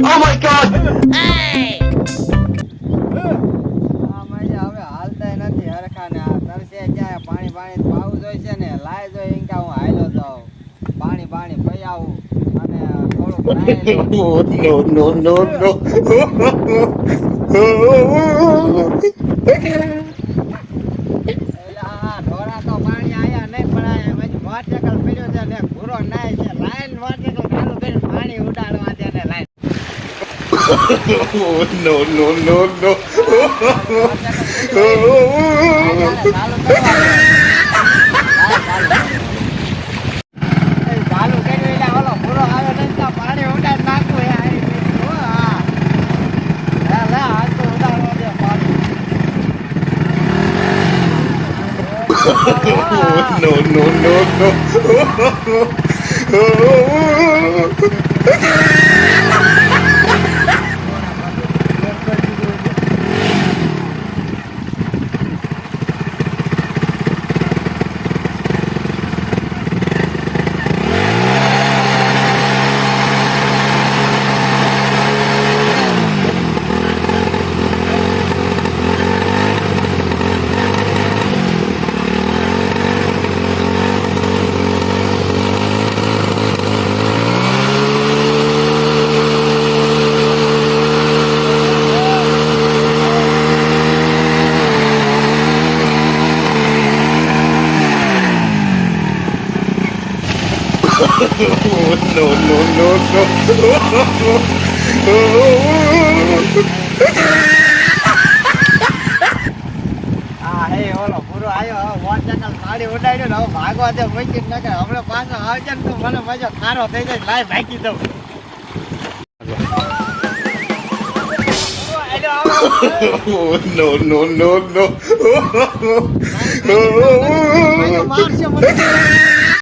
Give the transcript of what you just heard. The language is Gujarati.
Oh my god! ને ક્યાંય પાણી પાણી પાવું જોઈએ છે ને લાય જોઈએ એમ કે હું હાયલો જાઉં. પાણી પાણી પી આવું અને no, no, એટલે આ ઢોરા તો પાણી આયા નહીં પણ મોટરસાયકલ પડ્યો છે ને ભૂરો નાય છે. લાઈન મોટરસાયકલ ચાલુ કરીને પાણી ઉડાડવા દે ને લાઈન તો ઉડાડવા દે પાણી no, no, no, no. No, no, no, no. પૂરો આવ્યો મોટરસાયકલ પાણી ઉડાડ્યો ને હવે ભાગવા દે મૂકી નાખે હમણાં પાછો આવજે ને તો મને મજા ખારો થઈ જાય લાય ભાગી દઉં no, no, no, no. મારશે મને